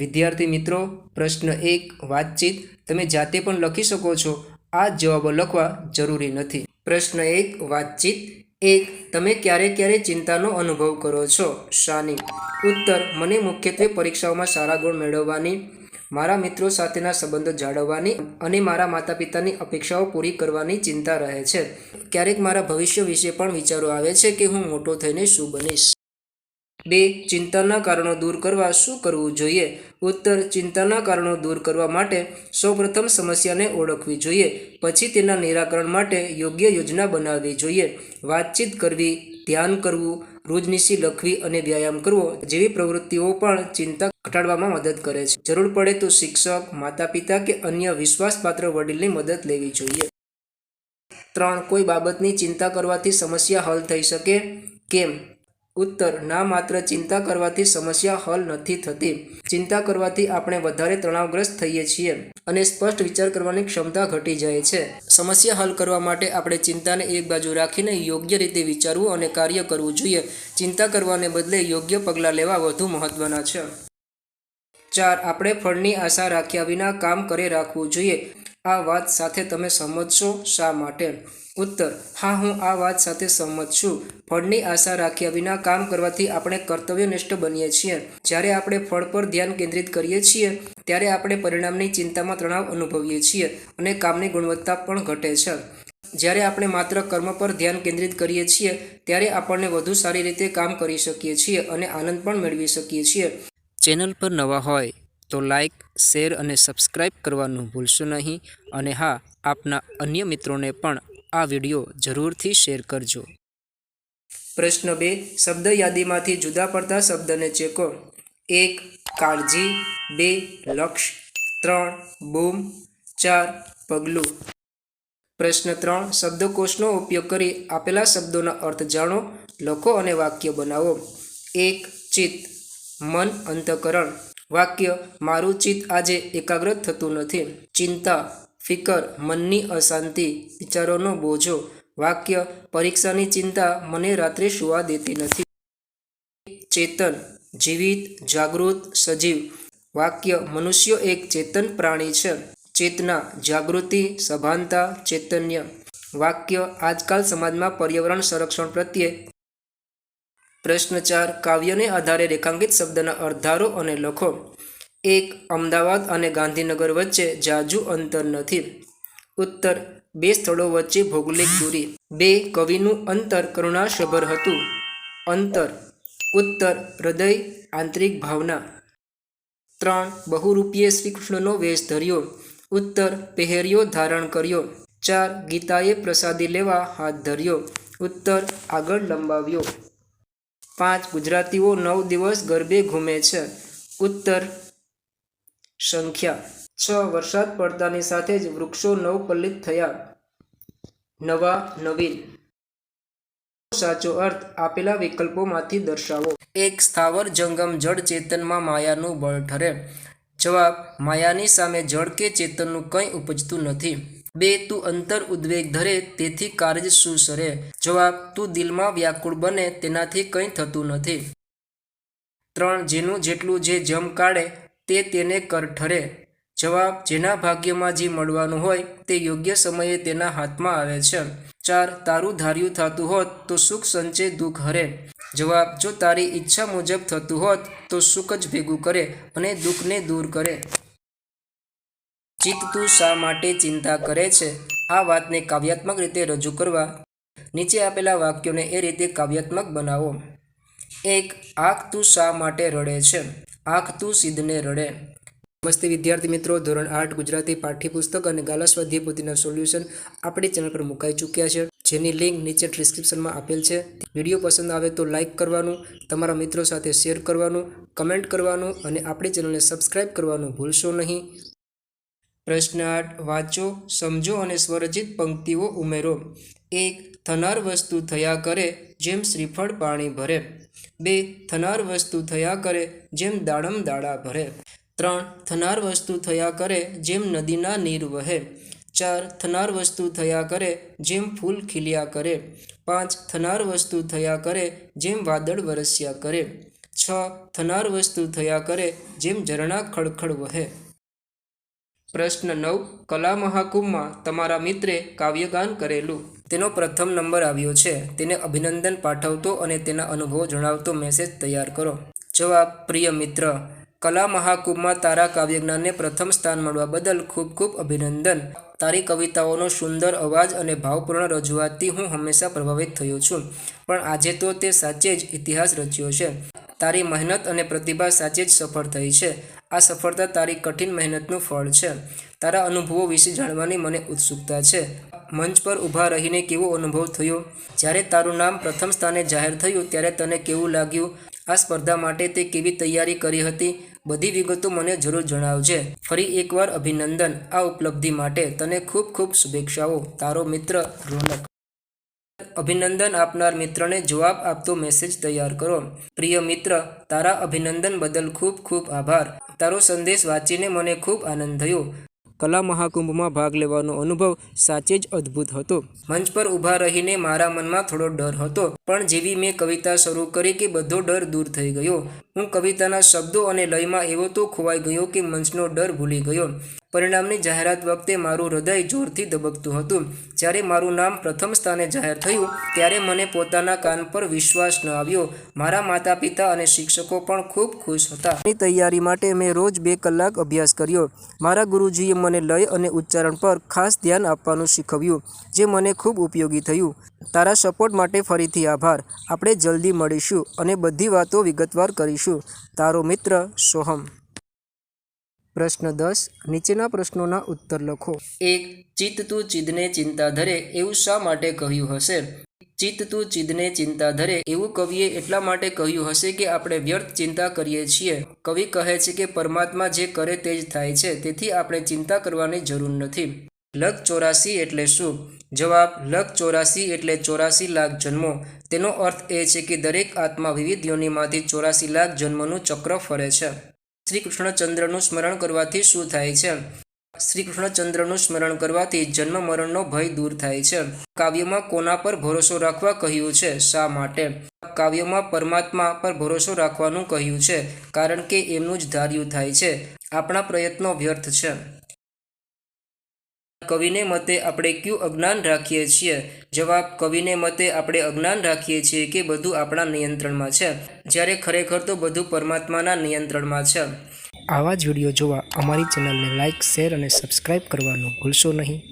વિદ્યાર્થી મિત્રો, પ્રશ્ન એક, વાતચીત. તમે જાતે પણ લખી શકો છો. આ જવાબો લખવા જરૂરી નથી. પ્રશ્ન એક, વાતચીત. એક, તમે ક્યારે ક્યારે ચિંતાનો અનુભવ કરો છો? શાની. ઉત્તર, મને મુખ્યત્વે પરીક્ષાઓમાં સારા ગુણ મેળવવાની, મારા મિત્રો સાથેના સંબંધો જાળવવાની અને મારા માતા પિતાની અપેક્ષાઓ પૂરી કરવાની ચિંતા રહે છે. ક્યારેક મારા ભવિષ્ય વિશે પણ વિચારો આવે છે કે હું મોટો થઈને શું બનીશ. બે, ચિંતાના કારણો દૂર કરવા શું કરવું જોઈએ? ઉત્તર, ચિંતાના કારણો દૂર કરવા માટે સૌપ્રથમ સમસ્યાને ઓળખવી જોઈએ. પછી તેના નિરાકરણ માટે યોગ્ય યોજના બનાવવી જોઈએ. વાતચીત કરવી, ધ્યાન કરવું રોજનીશી લખવી અને વ્યાયામ કરવો જેવી પ્રવૃત્તિઓ પણ ચિંતા ઘટાડવામાં મદદ કરે છે. જરૂર પડે તો શિક્ષક માતા પિતા કે અન્ય વિશ્વાસપાત્ર વડીલની મદદ લેવી જોઈએ. ત્રણ, કોઈ બાબતની ચિંતા કરવાથી સમસ્યા હલ થઈ શકે? કેમ? ઉત્તર, ના માત્ર ચિંતા કરવાથી સમસ્યા હલ નથી થતી, ચિંતા કરવાથી આપણે વધારે તણાવગ્રસ્ત થઈએ છીએ અને સ્પષ્ટ વિચાર કરવાની ક્ષમતા ઘટી જાય છે. સમસ્યા હલ કરવા માટે આપણે ચિંતાને એક બાજુ રાખીને યોગ્ય રીતે વિચારવું અને કાર્ય કરવું જોઈએ. ચિંતા કરવાને બદલે યોગ્ય પગલાં લેવા વધુ મહત્વના છે. ચાર, આપણે ફળની આશા રાખ્યા વિના કામ કરે રાખવું જોઈએ. આ વાત સાથે તમે સહમત છો? શા માટે? ઉત્તર, હા, હું આ વાત સાથે સહમત છું. ફળની આશા રાખ્યા વિના કામ કરવાથી આપણે કર્તવ્યનિષ્ઠ બનીએ છીએ. જ્યારે આપણે ફળ પર ધ્યાન કેન્દ્રિત કરીએ છીએ, ત્યારે આપણે પરિણામની ચિંતામાં તણાવ અનુભવીએ છીએ અને કામની ગુણવત્તા પણ ઘટે છે. જ્યારે આપણે માત્ર કર્મ પર ધ્યાન કેન્દ્રિત કરીએ છીએ, ત્યારે આપણને વધુ સારી રીતે કામ કરી શકીએ છીએ અને આનંદ પણ મેળવી શકીએ છીએ. ચેનલ પર નવા હોય તો લાઇક શેર અને સબસ્ક્રાઈબ કરવાનું ભૂલશો નહીં. અને હા, આપના અન્ય મિત્રોને પણ આ વીડિયો જરૂરથી શેર કરજો. પ્રશ્ન બે, શબ્દ યાદીમાંથી જુદા પડતા શબ્દને ચેકો એક, કાળજી. બે, લક્ષ. ત્રણ, બૂમ. ચાર, પગલું. પ્રશ્ન ત્રણ, શબ્દકોશનો ઉપયોગ કરી આપેલા શબ્દોના અર્થ જાણો, લખો અને વાક્ય બનાવો. એક, ચિત્ત. મન અંતકરણ. વાક્ય, મારું ચિત્ત આજે એકાગ્ર થતું નથી. ચિંતા, ફિકર, મનની અશાંતિ, વિચારોનો બોજો. વાક્ય, પરીક્ષાની ચિંતા મને રાત્રે સુવા દેતી નથી. ચેતન, જીવિત, જાગૃત, સજીવ વાક્ય, મનુષ્ય એક ચેતન પ્રાણી છે. ચેતના, જાગૃતિ, સભાનતા, ચૈતન્ય વાક્ય, આજકાલ સમાજમાં પર્યાવરણ સંરક્ષણ પ્રત્યે પ્રશ્ન ચાર કાવ્યને આધારે રેખાંકિત શબ્દના અર્ધારો અને લખો. એક, અમદાવાદ અને ગાંધીનગર વચ્ચે જાજુ અંતર નથી. ઉત્તર, બે સ્થળો વચ્ચે ભૌગોલિક દૂરી. બે, કવિનું અંતર કરુણાસભર હતું. અંતર, ઉત્તર, હૃદય, આંતરિક ભાવના. ત્રણ, બહુરૂપીએ શ્રીકૃષ્ણનો વેશ ધર્યો. ઉત્તર, પહેર્યો, ધારણ કર્યો. ચાર, ગીતાએ પ્રસાદી લેવા હાથ ધર્યો. ઉત્તર, આગળ લંબાવ્યો. પાંચ ગુજરાતીઓ નવ દિવસ ગરબે ઘૂમે છે. ઉત્તર સંખ્યા. છ વરસાદ પડતાની સાથે જ વૃક્ષો નવપલ્લિત થયા. નવા નવીન. સાચો અર્થ આપેલા વિકલ્પોમાંથી દર્શાવો. એક સ્થાવર જંગમ જળ ચેતનમાં માયાનું બળ ઠરે. જવાબ, માયાની સામે જળ કે ચેતનનું કંઈ ઉપજતું નથી. બે તું અંતર ઉદ્વેગ ધરે, તેથી કાર્ય શું સરે? જવાબ, તું દિલમાં વ્યાકુળ બને, તેનાથી કંઈ થતું નથી. ત્રણ, જેનું જેટલું જે જમ કાઢે, તે તેને કર ઠરે. જવાબ, જેના ભાગ્યમાં જે મળવાનું હોય, તે યોગ્ય સમયે તેના હાથમાં આવે છે. ચાર, તારું ધાર્યું થતું હોત, તો સુખ સંચે દુઃખ હરે. જવાબ, જો તારી ઈચ્છા મુજબ થતું હોત, તો સુખ જ ભેગું કરે અને દુઃખને દૂર કરે. ચિત્ત તું શા માટે ચિંતા કરે છે? આ વાતને કાવ્યાત્મક રીતે રજૂ કરવા નીચે આપેલા વાક્યોને એ રીતે કાવ્યાત્મક બનાવો. એક, આંખ તું શા માટે રડે છે? આંખ તું સિદ્ધને રડે. નમસ્તે વિદ્યાર્થી મિત્રો, ધોરણ આઠ ગુજરાતી પાઠ્યપુસ્તક અને ગાલા સ્વાધ્યાય પોથીના સોલ્યુશન આપણી ચેનલ પર મુકાઈ ચૂક્યા છે. જેની લિંક નીચે ડિસ્ક્રિપ્શનમાં આપેલ છે. વીડિયો પસંદ આવે તો લાઇક કરવાનું, તમારા મિત્રો સાથે શેર કરવાનું, કમેન્ટ કરવાનું અને આપણી ચેનલને સબસ્ક્રાઇબ કરવાનું ભૂલશો નહીં. પ્રશ્ન આઠ વાંચો, સમજો અને સ્વરચિત પંક્તિઓ ઉમેરો. એક, થનાર વસ્તુ થયા કરે જેમ શ્રીફળ પાણી ભરે. બે, થનાર વસ્તુ થયા કરે જેમ દાડમ દાડા ભરે. ત્રણ, થનાર વસ્તુ થયા કરે જેમ નદીના નીર વહે. ચાર, થનાર વસ્તુ થયા કરે જેમ ફૂલ ખીલ્યા કરે. પાંચ, થનાર વસ્તુ થયા કરે જેમ વાદળ વરસ્યા કરે. છ, થનાર વસ્તુ થયા કરે જેમ ઝરણા ખડખડ વહે. પ્રશ્ન નવ કલા મહાકુંભમાં તમારા મિત્રે કાવ્યગાન કરેલું. તેનો પ્રથમ નંબર આવ્યો છે. તેને અભિનંદન પાઠવતો અને તેના અનુભવો જણાવતો મેસેજ તૈયાર કરો. જવાબ, પ્રિય મિત્ર, કલા મહાકુંભમાં તારા કાવ્યજ્ઞાનને પ્રથમ સ્થાન મળવા બદલ ખૂબ ખૂબ અભિનંદન. તારી કવિતાઓનો સુંદર અવાજ અને ભાવપૂર્ણ રજૂઆતથી હું હંમેશા પ્રભાવિત થયો છું. પણ આજે તો તે સાચે જ ઇતિહાસ રચ્યો છે. તારી મહેનત અને પ્રતિભા સાચે જ સફળ થઈ છે. આ સફળતા તારી કઠિન મહેનતનું ફળ છે. તારા અનુભવો વિશે જાણવાની મને ઉત્સુકતા છે. મંચ પર ઊભા રહીને કેવો અનુભવ થયો? જ્યારે તારું નામ પ્રથમ સ્થાને જાહેર થયું ત્યારે તને કેવું લાગ્યું? આ સ્પર્ધા માટે તે કેવી તૈયારી કરી હતી? બધી વિગતો મને જરૂર જણાવજે. ફરી એકવાર અભિનંદન આ ઉપલબ્ધિ માટે. તને ખૂબ ખૂબ શુભેચ્છાઓ. તારો મિત્ર રોનક. અભિનંદન આપનાર મિત્રને જવાબ આપતો મેસેજ તૈયાર કરો. પ્રિય મિત્ર, તારા અભિનંદન બદલ ખૂબ ખૂબ આભાર. તારો સંદેશ વાંચીને મને ખૂબ આનંદ થયો. કલા મહાકુંભમાં ભાગ લેવાનો અનુભવ સાચે જ અદ્ભુત હતો. મંચ પર ઊભા રહીને મારા મનમાં થોડો ડર હતો, પણ જેવી મેં કવિતા શરૂ કરી કે બધો ડર દૂર થઈ ગયો. હું કવિતાના શબ્દો અને લયમાં એવો તો ખોવાઈ ગયો કે મંચનો ડર ભૂલી ગયો. પરિણામની જાહેરાત વખતે મારું હૃદય જોરથી ધબકતું હતું. જ્યારે મારું નામ પ્રથમ સ્થાને જાહેર થયું, ત્યારે મને પોતાના કાન પર વિશ્વાસ ન આવ્યો. મારા માતા પિતા અને શિક્ષકો પણ ખૂબ ખુશ હતા. ની તૈયારી માટે મેં રોજ બે કલાક અભ્યાસ કર્યો. મારા ગુરુજીએ મને લય અને ઉચ્ચારણ પર ખાસ ધ્યાન આપવાનું શીખવ્યું, જે મને ખૂબ ઉપયોગી થયું. તારા સપોર્ટ માટે ફરીથી આભાર. આપણે જલ્દી મળીશું અને બધી વાતો વિગતવાર કરીશું. તારો મિત્ર સોહમ. પ્રશ્ન દસ, નીચેના પ્રશ્નોના ઉત્તર લખો. એક, ચિત્ત તું ચિદને ચિંતા ધરે એવું શા માટે કહ્યું હશે? ચિત્ત તું ચિદને ચિંતા ધરે એવું કવિએ એટલા માટે કહ્યું હશે કે આપણે વ્યર્થ ચિંતા કરીએ છીએ. કવિ કહે છે કે પરમાત્મા જે કરે તે જ થાય છે, તેથી આપણે ચિંતા કરવાની જરૂર નથી. લગ ચોરાસી એટલે શું? જવાબ લગ ચોરાસી એટલે ચોરાસી લાખ જન્મો. તેનો અર્થ એ છે કે દરેક આત્મા વિવિધ યોનિમાંથી ચોરાસી લાખ જન્મનું ચક્ર ફરે છે. શ્રી કૃષ્ણચંદ્રનું સ્મરણ કરવાથી શું થાય છે? શ્રી કૃષ્ણચંદ્રનું સ્મરણ કરવાથી જન્મ મરણનો ભય દૂર થાય છે. કાવ્યમાં કોના પર ભરોસો રાખવા કહ્યું છે? શા માટે? કાવ્યમાં પરમાત્મા પર ભરોસો રાખવાનું કહ્યું છે, કારણ કે એમનું જ ધાર્યું થાય છે. આપણા પ્રયત્નો વ્યર્થ છે. કવિને મતે આપણે ક્યું અજ્ઞાન રાખીએ છીએ? જવાબ, કવિને મતે આપણે અજ્ઞાન રાખીએ છીએ કે બધું આપણા નિયંત્રણમાં છે. જ્યારે ખરેખર તો બધું પરમાત્માના નિયંત્રણમાં છે. આવા જ વીડિયો જોવા અમારી ચેનલને લાઇક શેર અને સબસ્ક્રાઇબ કરવાનું ભૂલશો નહીં.